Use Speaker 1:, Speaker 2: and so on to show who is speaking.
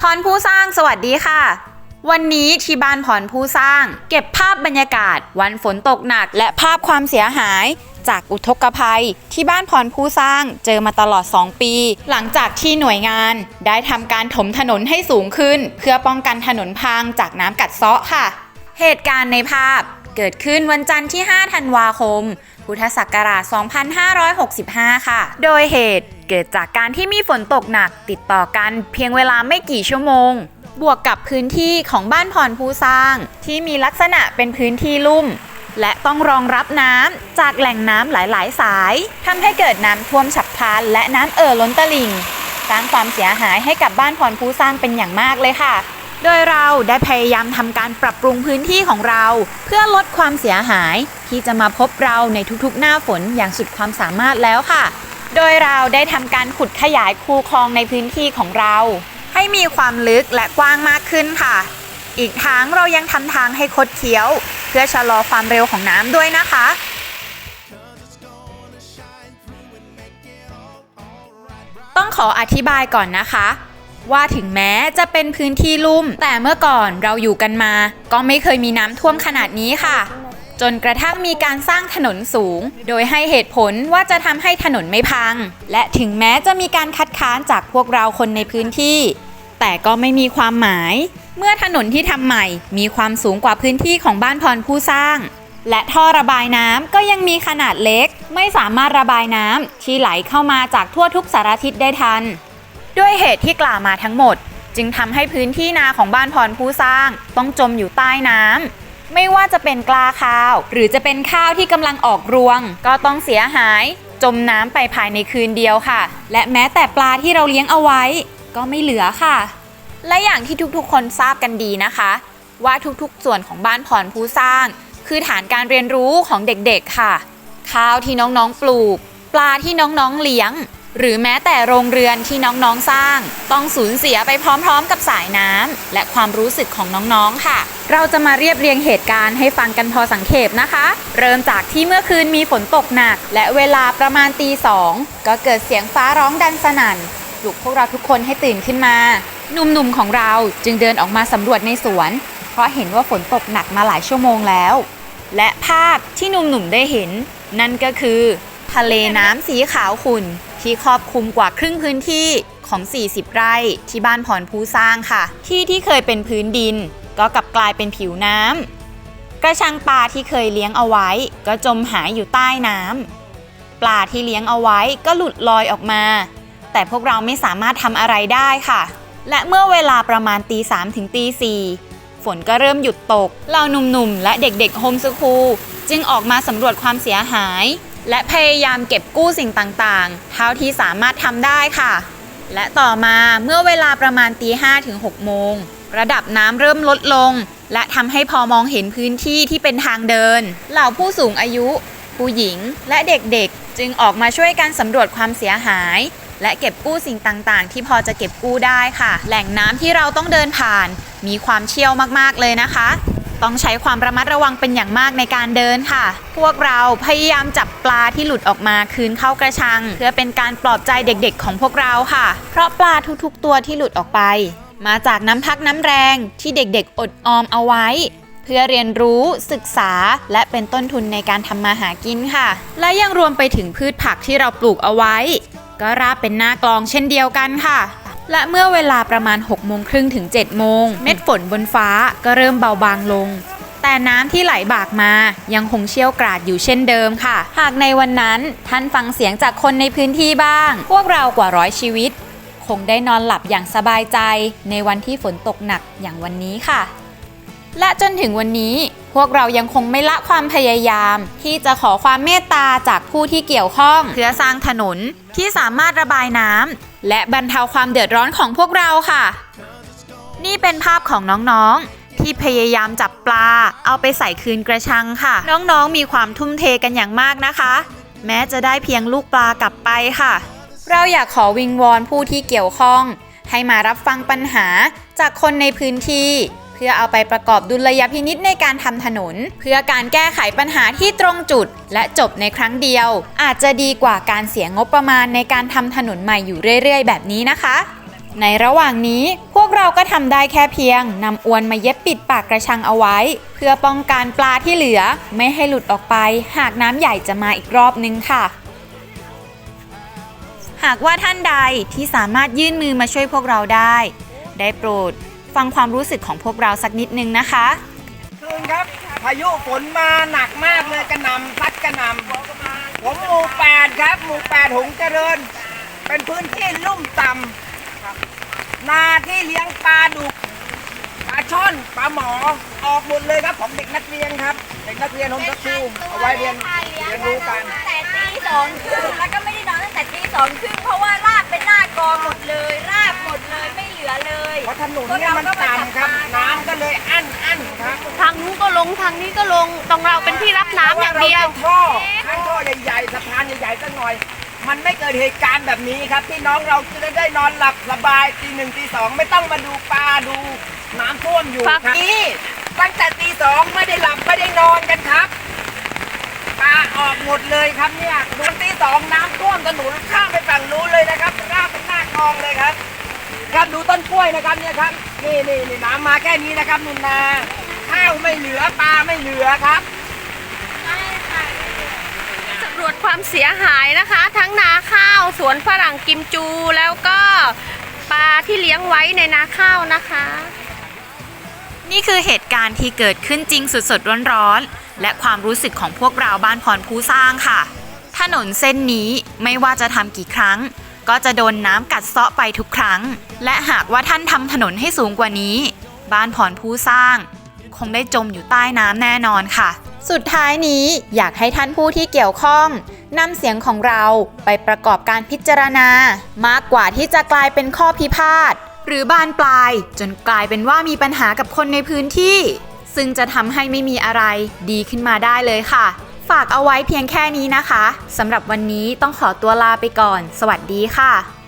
Speaker 1: พรผู้สร้างสวัสดีค่ะ วันนี้ที่บ้านพรผู้สร้าง เก็บภาพบรรยากาศ วันฝนตกหนัก และภาพความเสียหาย จากอุทกภัย ที่บ้านพรผู้สร้างเจอมาตลอด 2 ปี หลังจากที่หน่วยงาน ได้ทำการถมถนนให้สูงขึ้น เพื่อป้องกันถนนพังจากน้ำกัดเซาะค่ะ เหตุการณ์ในภาพเกิดขึ้นวันจันทร์ที่ 5 ธันวาคม พุทธศักราช 2565 ค่ะ โดยเหตุเกิดจากการที่มีฝนตกหนักติดต่อกันเพียงเวลาไม่กี่ชั่วโมง บวกกับพื้นที่ของบ้านพรผู้สร้าง ที่มีลักษณะเป็นพื้นที่ลุ่ม และต้องรองรับน้ำจากแหล่งน้ำหลาย ๆ สายทำให้เกิดน้ำท่วมฉับพลันและน้ำเอ่อล้นตลิ่งสร้างความเสียหายให้กับบ้านพรผู้สร้างเป็นอย่างมากเลยค่ะโดยเราได้พยายามทำการปรับปรุงพื้นที่ของเรา เพื่อลดความเสียหาย ที่จะมาพบเราในทุกๆ หน้าฝนอย่างสุดความสามารถแล้วค่ะ โดยเราได้ทำการขุดขยายคูคลองในพื้นที่ของเรา ให้มีความลึกและกว้างมากขึ้นค่ะ อีกทั้งเรายังทำทางให้คดเคี้ยว เพื่อชะลอความเร็วของน้ำด้วยนะคะต้องขออธิบายก่อนนะคะ ว่าถึงแม้จะเป็นพื้นที่ลุ่ม แต่เมื่อก่อนเราอยู่กันมา ก็ไม่เคยมีน้ำท่วมขนาดนี้ค่ะ จนกระทั่งมีการสร้างถนนสูง โดยให้เหตุผลว่าจะทำให้ถนนไม่พัง และถึงแม้จะมีการคัดค้านจากพวกเราคนในพื้นที่ แต่ก็ไม่มีความหมาย เมื่อถนนที่ทำใหม่ มีความสูงกว่าพื้นที่ของบ้านพรผู้สร้าง และท่อระบายน้ำก็ยังมีขนาดเล็ก ไม่สามารถระบายน้ำที่ไหลเข้ามาจากทั่วทุกสารทิศได้ทัน ด้วยเหตุที่กล่าวมาทั้งหมด จึงทำให้พื้นที่นาของบ้านพรผู้สร้าง ต้องจมอยู่ใต้น้ำ ไม่ว่าจะเป็นกลาข้าว หรือจะเป็นข้าวที่กำลังออกรวง ก็ต้องเสียหายจมน้ำไปภายในคืนเดียวค่ะ และแม้แต่ปลาที่เราเลี้ยงเอาไว้ ก็ไม่เหลือค่ะ และอย่างที่ทุกๆ คนทราบกันดีนะคะ ว่าทุกๆ ส่วนของบ้านพรผู้สร้าง คือฐานการเรียนรู้ของเด็กๆค่ะ ข้าวที่น้องๆปลูก ปลาที่น้องๆเลี้ยง หรือแม้แต่โรงเรือนที่น้องๆสร้าง ต้องสูญเสียไปพร้อมๆ กับสายน้ำและความรู้สึกของน้องๆค่ะ เราจะมาเรียบเรียงเหตุการณ์ให้ฟังกันพอสังเขปนะคะ เริ่มจากที่เมื่อคืนมีฝนตกหนัก และเวลาประมาณตีสองก็เกิดเสียงฟ้าร้องดังสนั่นปลุกพวกเราทุกคนให้ตื่นขึ้นมาหนุ่มๆของเราจึงเดินออกมาสำรวจในสวน เพราะเห็นว่าฝนตกหนักมาหลายชั่วโมงแล้ว และภาพที่หนุ่มๆได้เห็น นั่นก็คือ ทะเลน้ำสีขาวขุ่น ที่ครอบคลุมกว่าครึ่งพื้นที่ของ 40 ไร่ที่บ้านพรภูสร้างค่ะ ที่ที่เคยเป็นพื้นดิน ก็กลับกลายเป็นผิวน้ำกระชังปลาที่เคยเลี้ยงเอาไว้ ก็จมหายอยู่ใต้น้ำปลาที่เลี้ยงเอาไว้ก็หลุดลอยออกมา แต่พวกเราไม่สามารถทำอะไรได้ค่ะ และเมื่อเวลาประมาณตีสามถึงตีสี่ฝนก็เริ่มหยุดตกเราหนุ่มๆ และเด็กๆ โฮมสคูลจึงออกมาสำรวจความเสียหาย และพยายามเก็บกู้สิ่งต่างๆ เท่าที่สามารถทำได้ค่ะ และต่อมาเมื่อเวลาประมาณตีห้ถึง6โมง ระดับน้ำเริ่มลดลง และทำให้พอมองเห็นพื้นที่ที่เป็นทางเดิน เหล่าผู้สูงอายุ ผู้หญิง และเด็กๆ จึงออกมาช่วยกันสำรวจความเสียหาย และเก็บกู้สิ่งต่างๆ ที่พอจะเก็บกู้ได้ค่ะ แหล่งน้ำที่เราต้องเดินผ่าน มีความเชี่ยวมากๆเลยนะคะ ต้องใช้ความระมัดระวังเป็นอย่างมากในการเดินค่ะ พวกเราพยายามจับปลาที่หลุดออกมาคืนเข้ากระชัง เพื่อเป็นการปลอบใจเด็กๆ ของพวกเราค่ะ เพราะปลาทุกๆ ตัวที่หลุดออกไป มาจากน้ำพักน้ำแรงที่เด็กๆ อดออมเอาไว้ เพื่อเรียนรู้ศึกษา และเป็นต้นทุนในการทำมาหากินค่ะ และยังรวมไปถึงพืชผักที่เราปลูกเอาไว้ ก็ราบเป็นหน้ากลองเช่นเดียวกันค่ะ และเมื่อเวลาประมาณ6โมงครึ่งถึง7โมงเม็ดฝนบนฟ้าก็เริ่มเบาบางลง แต่น้ำที่ไหลบากมายังคงเชี่ยวกราดอยู่เช่นเดิมค่ะ หากในวันนั้นท่านฟังเสียงจากคนในพื้นที่บ้าง พวกเรากว่าร้อยชีวิต คงได้นอนหลับอย่างสบายใจ ในวันที่ฝนตกหนักอย่างวันนี้ค่ะ และจนถึงวันนี้พวกเรายังคงไม่ละความพยายาม ที่จะขอความเมตตาจากผู้ที่เกี่ยวข้อง เพื่อสร้างถนนที่สามารถระบายน้ำ และบรรเทาความเดือดร้อนของพวกเราค่ะ นี่เป็นภาพของน้องๆ ที่พยายามจับปลา เอาไปใส่คืนกระชังค่ะ น้องๆ มีความทุ่มเทกันอย่างมากนะคะ แม้จะได้เพียงลูกปลากลับไปค่ะ เราอยากขอวิงวอนผู้ที่เกี่ยวข้อง ให้มารับฟังปัญหาจากคนในพื้นที่ พื่อเอาไปประกอบดุลยพินิษในการทำถนน เพื่อการแก้ไขปัญหาที่ตรงจุด และจบในครั้งเดียว อาจจะดีกว่าการเสียงบประมาณในการทำถนนใหม่อยู่เรื่อย ๆ แบบนี้นะคะ ในระหว่างนี้พวกกเราก็ทำได้แค่เพียงนำอวนมาเย็บปิดปากกระชังเอาไว้ เพื่อป้องกันปลาที่เหลือ ไม่ให้หลุดออกไป หากน้ำใหญ่จะมาอีกรอบนึงค่ะหากว่าท่านใดที่สามารถยื่นมือมาช่วยพวกเราได้ ได้โปรด ฟังความรู้สึกของพวกเราสักนิดนึงนะคะ
Speaker 2: คืนครับ พายุฝนมาหนักมากเลยกระหนำพัดกระหนำผมหมู่แปดครับ หมู่แปดหงเจริญ เป็นพื้นที่ลุ่มต่ำนาที่เลี้ยงปลาดุกปลาช่อนปลาหมอออกหมดเลยครับของเด็กนักเรียนครับ เด็กนักเรียนโฮมสคูลเอาไว้เรียนเรียนรู้กัน
Speaker 3: แต่ตีสองครึ่งแล้วก็ไม่ได้นอนตั้งแต่ตีสองครึ่งเพราะว่าราบเป็นหน้ากองหมดเลยราบหมดเลยไม่เหลื อเลย
Speaker 2: เพราะถนนเนี่ยมันต่ำครับ น้ำก็เลยอั้นอั้นครับ
Speaker 4: ทางนู้นก็ลงทางนี้ก็ลงตรงเราเป็นที่รับน้ำอย่างเดียว
Speaker 2: พราะาเราตั้งท่อตั้งท่อใหญ่ๆสะพานใหญ่ๆสักหน่อย มันไม่เกิดเหตุการณ์แบบนี้ครับพี่น้องเราจะได้นอนหลับสบายตีหนึ่งตีสองไม่ต้องมาดูปลาดูน้ำท่วมอยู่
Speaker 4: ครับ
Speaker 2: นี่ตั้งแต่ตีสองไม่ได้หลับไม่ได้นอนกันครับปลาออกหมดเลยครับเนี่ยดูตีสองน้ำท่วมถนนข้ามไปฝั่งนู้นเลยนะครับราบเป็นหน้ากองเลยครับ ครับดูต้นกล้วยนะครับเนี่ยครับนี่นี่นี่น้ำมาแค่นี้นะครับนุนนาข้าวไม่เหลือปลาไม่เหลือครับ
Speaker 4: สำรวจความเสียหายนะคะ ทั้งนาข้าวสวนฝรั่งกิมจูแล้วก็ปลาที่เลี้ยงไว้ในนาข้าวนะคะ
Speaker 1: นี่คือเหตุการณ์ที่เกิดขึ้นจริงสดๆร้อนๆและความรู้สึกของพวกเราบ้านพรผู้สร้างค่ะ ถนนเส้นนี้ไม่ว่าจะทำกี่ครั้ง ก็จะโดนน้ำกัดเซาะไปทุกครั้ง และหากว่าท่านทำถนนให้สูงกว่านี้ บ้านพรผู้สร้าง คงได้จมอยู่ใต้น้ำแน่นอนค่ะ สุดท้ายนี้อยากให้ท่านผู้ที่เกี่ยวข้องนำเสียงของเราไปประกอบการพิจารณา มากกว่าที่จะกลายเป็นข้อพิพาทหรือบานปลาย จนกลายเป็นว่ามีปัญหากับคนในพื้นที่ ซึ่งจะทำให้ไม่มีอะไรดีขึ้นมาได้เลยค่ะ ฝากเอาไว้เพียงแค่นี้นะคะสำหรับวันนี้ต้องขอตัวลาไปก่อน สวัสดีค่ะ